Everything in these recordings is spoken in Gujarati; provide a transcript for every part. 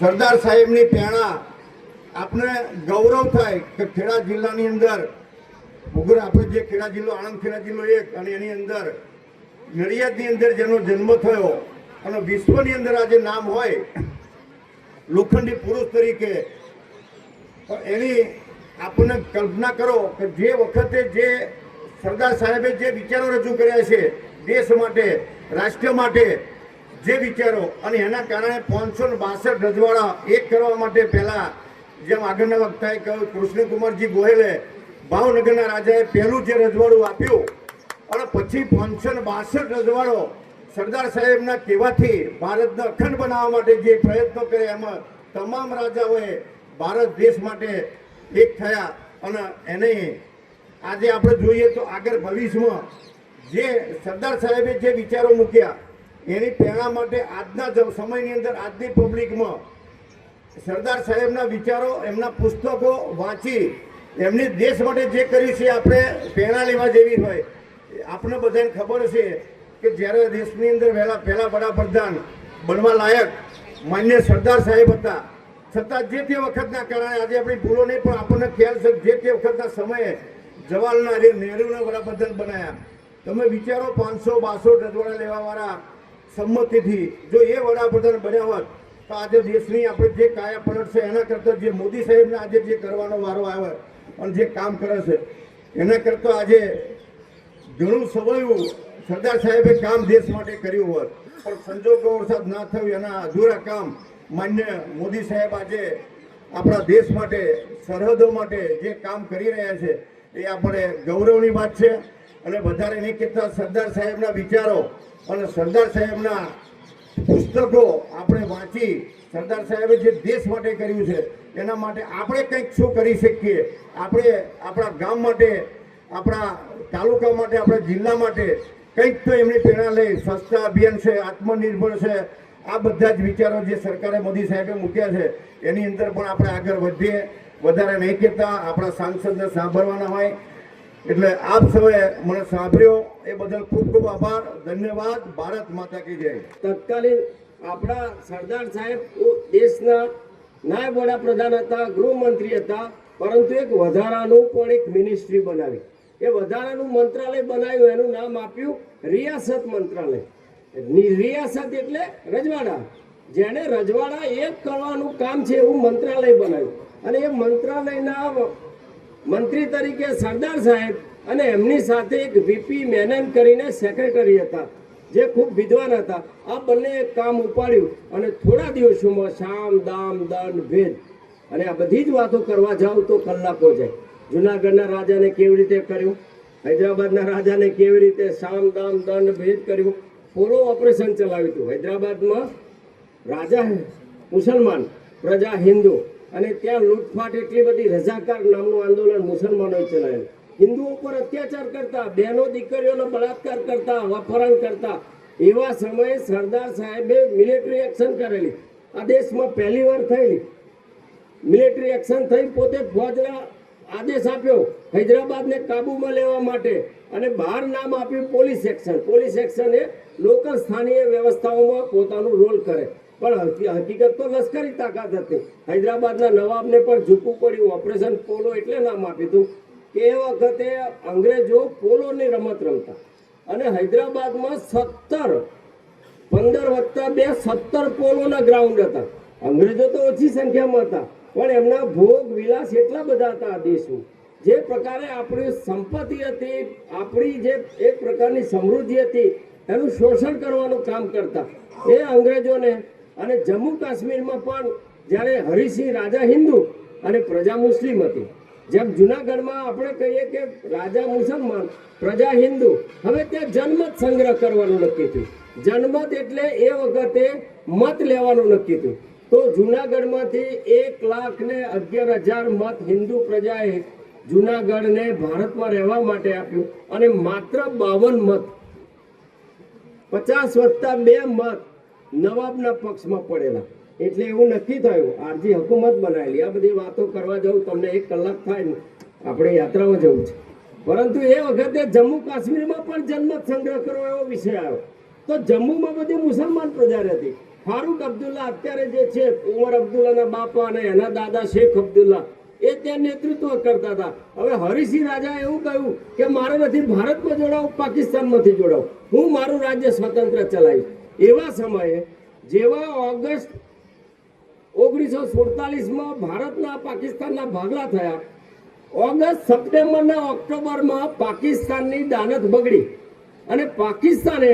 સરદાર સાહેબની પ્રેરણા આપણે ગૌરવ થાય કે ખેડા જિલ્લાની અંદર ઉગ્ર આપણે જે ખેડા જિલ્લો, આણંદ ખેડા જિલ્લો એક અને એની અંદર નડિયાદની અંદર જેનો જન્મ થયો અને વિશ્વની અંદર આજે નામ હોય, લોખંડી પુરુષ તરીકે એની આપણને કલ્પના કરો કે જે વખતે જે સરદાર સાહેબે જે વિચારો રજૂ કર્યા છે, દેશ માટે, રાષ્ટ્ર માટે જે વિચારો અને એના કારણે પાંચસો બાસઠ રજવાડા એક કરવા માટે પહેલા જેમ આગળના વક્તાએ કહ્યું, કૃષ્ણકુમારજી ગોયલે ભાવનગરના રાજાએ પહેલું જે રજવાડું આપ્યું, અને પછી પાંચસો બાસઠ રજવાડો સરદાર સાહેબના કહેવાથી ભારતને અખંડ બનાવવા માટે જે પ્રયત્નો કર્યા, એમાં તમામ રાજાઓએ ભારત દેશ માટે એક થયા, અને એને આજે આપણે જોઈએ તો આગળ ભવિષ્યમાં જે સરદાર સાહેબે જે વિચારો મૂક્યા એની પ્રેરણા માટે આજના સમયની અંદર આજની પબ્લિકમાં સરદાર સાહેબના વિચારો, એમના પુસ્તકો વાંચી, એમની દેશ માટે જે કર્યું છે આપણે પ્રેરણા લેવા જેવી હોય. આપણે બધાને ખબર છે કે જ્યારે દેશની અંદર વહેલા પહેલાં વડાપ્રધાન બનવા લાયક માન્ય સરદાર સાહેબ હતા. છતાં જે તે વખતના કારણે આજે આપણી ભૂલો નહીં, પણ આપણને ખ્યાલ છે જે તે વખતના સમયે જવાહરલાલ નેહરુના વડાપ્રધાન બનાયા. તમે વિચારો, પાંચસો બાસઠ રજવાડા લેવાવાળા સંમતિથી જો એ વડાપ્રધાન બન્યા હોત, તો આજે દેશની આપણે જે કાયા પલટ છે, એના કરતાં જે મોદી સાહેબને આજે જે કરવાનો વારો આવે અને જે કામ કરે છે, એના કરતાં આજે ઘણું સવાયું સરદાર સાહેબે કામ દેશ માટે કર્યું હોત. પણ સંજોગો વરસાદ ના થયું, એના અધૂરા કામ માન્ય મોદી સાહેબ આજે આપણા દેશ માટે, સરહદો માટે જે કામ કરી રહ્યા છે, એ આપણે ગૌરવની વાત છે. અને વધારે નહીં કહેતા સરદાર સાહેબના વિચારો અને સરદાર સાહેબના પુસ્તકો આપણે વાંચી સરદાર સાહેબે જે દેશ માટે કર્યું છે, એના માટે આપણે કંઈક શું કરી શકીએ? આપણે આપણા ગામ માટે, આપણા તાલુકા માટે, આપણા જિલ્લા માટે કંઈક તો એમની પ્રેરણા લઈ. સ્વચ્છતા અભિયાન છે, આત્મનિર્ભર છે. આ બધા જ વિચારો જે સરકારે મોદી સાહેબે મૂક્યા છે, એની અંદર પણ આપણે આગળ વધીએ. વધારે નહીં કહેતા, આપણા સાંસદને સાંભળવાના હોય. એટલે આપ સૌએ મને સાંભળ્યો, એ બદલ ખૂબ ખૂબ આભાર. ધન્યવાદ. ભારત માતા કી જય. તત્કાલીન આપણા સરદાર સાહેબ દેશના નાયબ વડાપ્રધાન હતા, ગૃહમંત્રી હતા, પરંતુ એક વધારાનું પણ એક મિનિસ્ટ્રી બનાવી. એ વધારાનું મંત્રાલય બનાવ્યું, એનું નામ આપ્યું રિયાસત મંત્રાલય. રિયાસત એટલે રજવાડા. જેને રજવાડા એક કરવાનું કામ છે એવું મંત્રાલય બનાવ્યું. અને એ મંત્રાલયના મંત્રી તરીકે સરદાર સાહેબ અને એમની સાથે એક વીપી મેનન કરીને સેક્રેટરી હતા, જે ખૂબ વિદ્વાન હતા. આ બંને કામ ઉપાડ્યું અને થોડા દિવસોમાં શામ, દામ દંડ ભેદ અને આ બધી જ વાતો કરવા જાવ તો કલાકો જાય. જુનાગઢના રાજાને કેવી રીતે કર્યું? હૈદરાબાદના રાજાને કેવી રીતે શામ, દામ દંડ ભેદ કર્યું? પોલો ઓપરેશન ચલાવ્યું હતું. હૈદરાબાદમાં રાજા મુસલમાન, પ્રજા હિન્દુ. અને ત્યાં લૂંટફાટ એટલી બધી રઝાકાર નામનું આંદોલન મુસલમાનોએ ચલાવ્યું હિન્દુઓ પર અત્યાચાર કરતા, બહેનો દીકરીઓનો બળાત્કાર કરતા વફરણ કરતા, એવા સમયે સરદાર સાહેબે મિલિટરી એક્શન કરેલી. આ દેશમાં પહેલી વાર થયેલી. મિલિટરી એક્શન થઈ પોતે ફોજના આદેશ આપ્યો હૈદરાબાદને કાબૂમાં લેવા માટે અને બહાર નામ આપ્યું પોલીસ એક્શન પોલીસ એક્શન એ લોકલ સ્થાનીય વ્યવસ્થાઓમાં પોતાનું રોલ કરે. પણ હકી- હકીકત તો લશ્કરી તાકાત હતી. હૈદરાબાદના નવાબને પણ ઝૂકવું પડ્યું. ઓપરેશન પોલો એટલે નામ આપ્યું કે એ વખતે અંગ્રેજો પોલોની રમત રમતા. અને હૈદરાબાદમાં સત્તર, પંદર વત્તા બે સત્તર પોલોના ગ્રાઉન્ડ હતા. અંગ્રેજો તો ઓછી સંખ્યામાં હતા, પણ એમના ભોગ, વિલાસ એટલા બધા હતા આ દેશમાં જે પ્રકારે આપણી સંપત્તિ હતી, આપણી જે એક પ્રકારની સમૃદ્ધિ હતી, એનું શોષણ કરવાનું કામ કરતા. એ અંગ્રેજોને અને જમ્મુ કાશ્મીરમાં પણ જ્યારે હરિસિંહ રાજા હિન્દુ અને પ્રજા મુસ્લિમ હતી. જેમ જુનાગઢમાં આપણે કહીએ કે રાજા મુસલમાન, પ્રજા હિન્દુ, હવે ત્યાં જનમત સંગ્રહ કરવાનું નક્કી થયું. જનમત એટલે એ વખતે મત લેવાનું નક્કી થયું. તો જુનાગઢમાંથી એક લાખ ને અગિયાર હજાર મત હિન્દુ પ્રજાએ જુનાગઢને ભારતમાં રહેવા માટે આપ્યું અને માત્ર બાવન મત, પચાસ વત્તા બે મત નવાબના પક્ષમાં પડેલા. એટલે એવું નક્કી થયું. આરજી હકુમત બનાવેલી. આ બધી વાતો કરવા જવું તમને એક કલાક થાય ને આપણે યાત્રામાં જવું છે. પરંતુ એ વખતે જમ્મુ કાશ્મીરમાં પણ જન્મત સંગ્રહ કરવો એવો વિષય આવ્યો. તો જમ્મુમાં બધી મુસલમાન પ્રજા રહેતી. ફારૂક અબ્દુલ્લા અત્યારે જે છે, ઉમર અબ્દુલ્લાના બાપા અને એના દાદા શેખ અબ્દુલ્લા, એ ત્યાં નેતૃત્વ કરતા હતા. હવે હરિસિંહ રાજા એવું કહ્યું કે, મારે નથી ભારતમાં જોડાવું પાકિસ્તાનમાં નથી જોડાવું. હું મારું રાજ્ય સ્વતંત્ર ચલાવીશ. એવા સમયે જેવા ઓગસ્ટ ઓગણીસો સુડતાલીસમાં ભારતના પાકિસ્તાનના ભાગલા થયા, ઓગસ્ટ સપ્ટેમ્બરના ઓક્ટોબરમાં પાકિસ્તાનની દાનત બગડી અને પાકિસ્તાને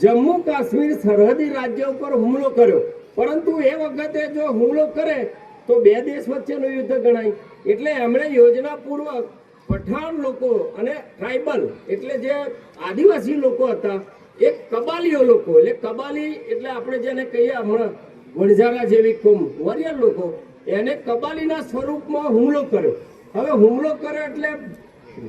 જમ્મુ કાશ્મીર સરહદી રાજ્ય ઉપર હુમલો કર્યો. પરંતુ એ વખતે જો હુમલો કરે, તો બે દેશ વચ્ચેનું યુદ્ધ ગણાય. એટલે એમણે યોજનાપૂર્વક પઠાણ લોકો અને ટ્રાઇબલ, એટલે જે આદિવાસી લોકો હતા એ કબાલીઓ લોકો, એટલે કબાલી એટલે આપણે જેને કહીએ હમણાં વણઝારા જેવી કોમ, વરિયર લોકો, એને કબાલીના સ્વરૂપમાં હુમલો કર્યો. હવે હુમલો કર્યો એટલે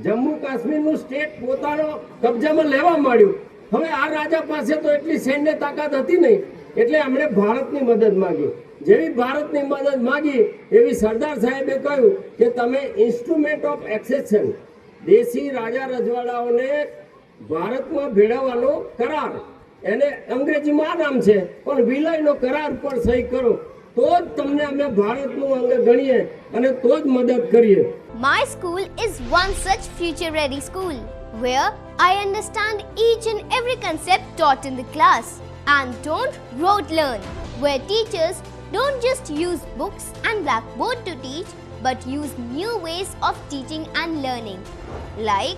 જમ્મુ કાશ્મીરનું સ્ટેટ પોતાનો કબજામાં લેવા માંડ્યું. હવે આ રાજા પાસે તો એટલી સૈન્ય તાકાત હતી નહીં, એટલે એમણે ભારતની મદદ માંગી. જેવી ભારતની મદદ માંગી, એવી સરદાર સાહેબે કહ્યું કે તમે ઇન્સ્ટ્રુમેન્ટ ઓફ એક્સેશન દેશી રાજા રજવાડાઓને ભારતમાં ભેળવવાનો કરાર એને અંગ્રેજીમાં નામ છે પણ વિલયનો કરાર પર સહી કરો તો જ તમને અમે ભારતનું અંગ ગણીએ અને તો જ મદદ કરીએ My school is one such future ready school where I understand each and every concept taught in the class and don't rote learn, where teachers don't just use books and blackboard to teach but use new ways of teaching and learning like